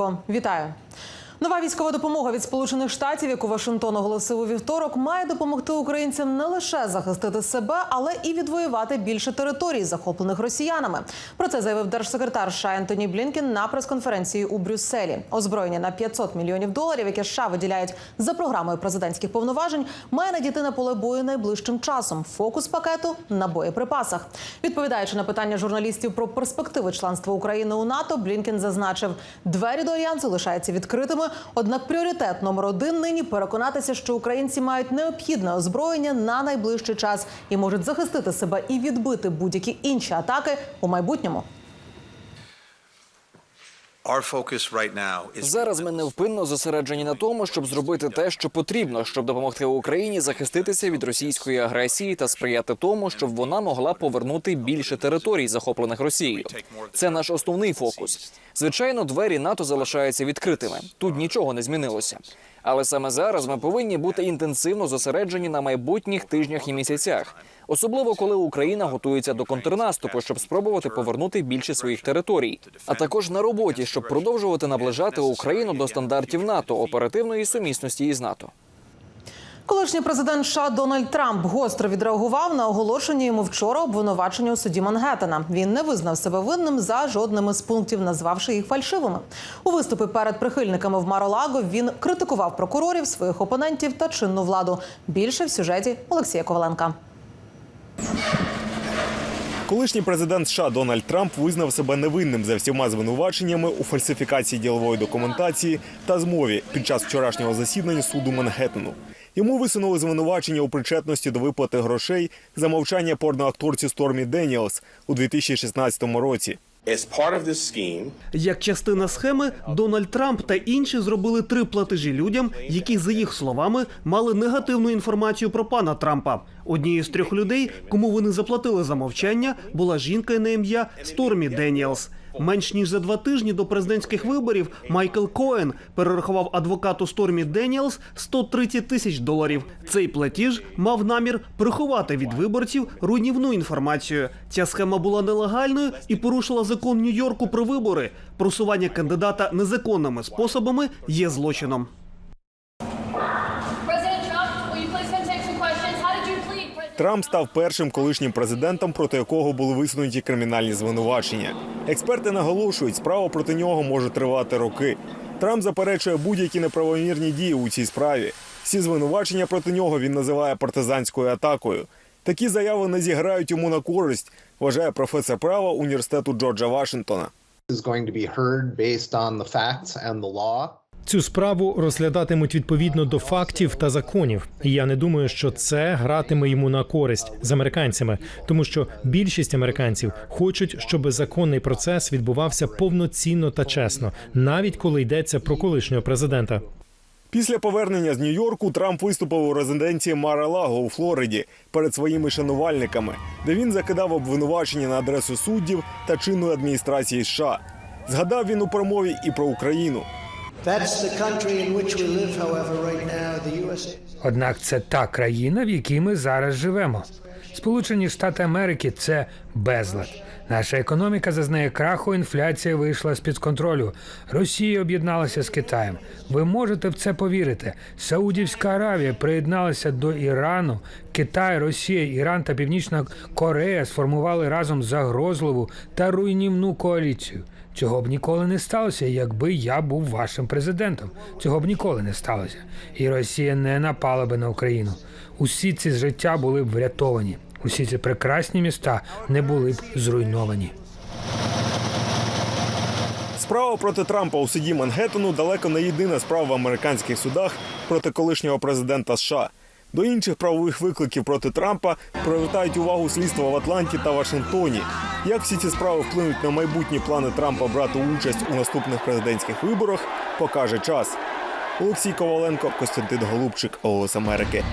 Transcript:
Коваленко. Вітаю. Нова військова допомога від Сполучених Штатів, яку Вашингтон оголосив у вівторок, має допомогти українцям не лише захистити себе, але і відвоювати більше територій, захоплених росіянами. Про це заявив держсекретар США Ентоні Блінкен на прес-конференції у Брюсселі. Озброєння на 500 мільйонів доларів, яке США виділяють за програмою президентських повноважень, має надійти на поле бою найближчим часом. Фокус пакету на боєприпасах. Відповідаючи на питання журналістів про перспективи членства України у НАТО, Блінкен зазначив, двері до альянсу лишаються відкритими. Однак пріоритет номер один нині переконатися, що українці мають необхідне озброєння на найближчий час і можуть захистити себе і відбити будь-які інші атаки у майбутньому. Зараз ми невпинно зосереджені на тому, щоб зробити те, що потрібно, щоб допомогти Україні захиститися від російської агресії та сприяти тому, щоб вона могла повернути більше територій, захоплених Росією. Це наш основний фокус. Звичайно, двері НАТО залишаються відкритими. Тут нічого не змінилося. Але саме зараз ми повинні бути інтенсивно зосереджені на майбутніх тижнях і місяцях, особливо коли Україна готується до контрнаступу, щоб спробувати повернути більше своїх територій, а також на роботі, щоб продовжувати наближати Україну до стандартів НАТО оперативної сумісності із НАТО. Колишній президент США Дональд Трамп гостро відреагував на оголошення йому вчора обвинувачення у суді Мангеттена. Він не визнав себе винним за жодним із пунктів, назвавши їх фальшивими. У виступі перед прихильниками в Маролаго він критикував прокурорів, своїх опонентів та чинну владу. Більше в сюжеті Олексія Коваленка. Колишній президент США Дональд Трамп визнав себе невинним за всіма звинуваченнями у фальсифікації ділової документації та змові під час вчорашнього засідання суду Манхеттену. Йому висунули звинувачення у причетності до виплати грошей за мовчання порноакторці Стормі Деніелс у 2016 році. Як частина схеми, Дональд Трамп та інші зробили три платежі людям, які, за їх словами, мали негативну інформацію про пана Трампа. Однією з трьох людей, кому вони заплатили за мовчання, була жінка на ім'я Стормі Деніелс. Менш ніж за два тижні до президентських виборів Майкл Коен перерахував адвокату Стормі Деніелс 130 тисяч доларів. Цей платіж мав намір приховати від виборців руйнівну інформацію. Ця схема була нелегальною і порушила закон Нью-Йорку про вибори. Просування кандидата незаконними способами є злочином. Трамп став першим колишнім президентом, проти якого були висунуті кримінальні звинувачення. Експерти наголошують, справа проти нього може тривати роки. Трамп заперечує будь-які неправомірні дії у цій справі. Всі звинувачення проти нього він називає партизанською атакою. Такі заяви не зіграють йому на користь, вважає професор права університету Джорджа Вашингтона. Цю справу розглядатимуть відповідно до фактів та законів. І я не думаю, що це гратиме йому на користь з американцями, тому що більшість американців хочуть, щоб законний процес відбувався повноцінно та чесно, навіть коли йдеться про колишнього президента. Після повернення з Нью-Йорку Трамп виступив у резиденції Мара-Лаго у Флориді перед своїми шанувальниками, де він закидав обвинувачення на адресу суддів та чинної адміністрації США. Згадав він у промові і про Україну. That's the country in which we live, however, right now. Однак це та країна, в якій ми зараз живемо. Сполучені Штати Америки це безлад. Наша економіка зазнає краху, інфляція вийшла з під контролю. Росія об'єдналася з Китаєм. Ви можете в це повірити. Саудівська Аравія приєдналася до Ірану. Китай, Росія, Іран та Північна Корея сформували разом загрозливу та руйнівну коаліцію. Цього б ніколи не сталося, якби я був вашим президентом. Цього б ніколи не сталося. І Росія не напала би на Україну. Усі ці життя були б врятовані. Усі ці прекрасні міста не були б зруйновані. Справа проти Трампа у суді Мангеттену далеко не єдина справа в американських судах проти колишнього президента США. До інших правових викликів проти Трампа привертають увагу слідства в Атланті та Вашингтоні. Як всі ці справи вплинуть на майбутні плани Трампа брати участь у наступних президентських виборах, покаже час. Олексій Коваленко, Костянтин Голубчик, ООС Америки.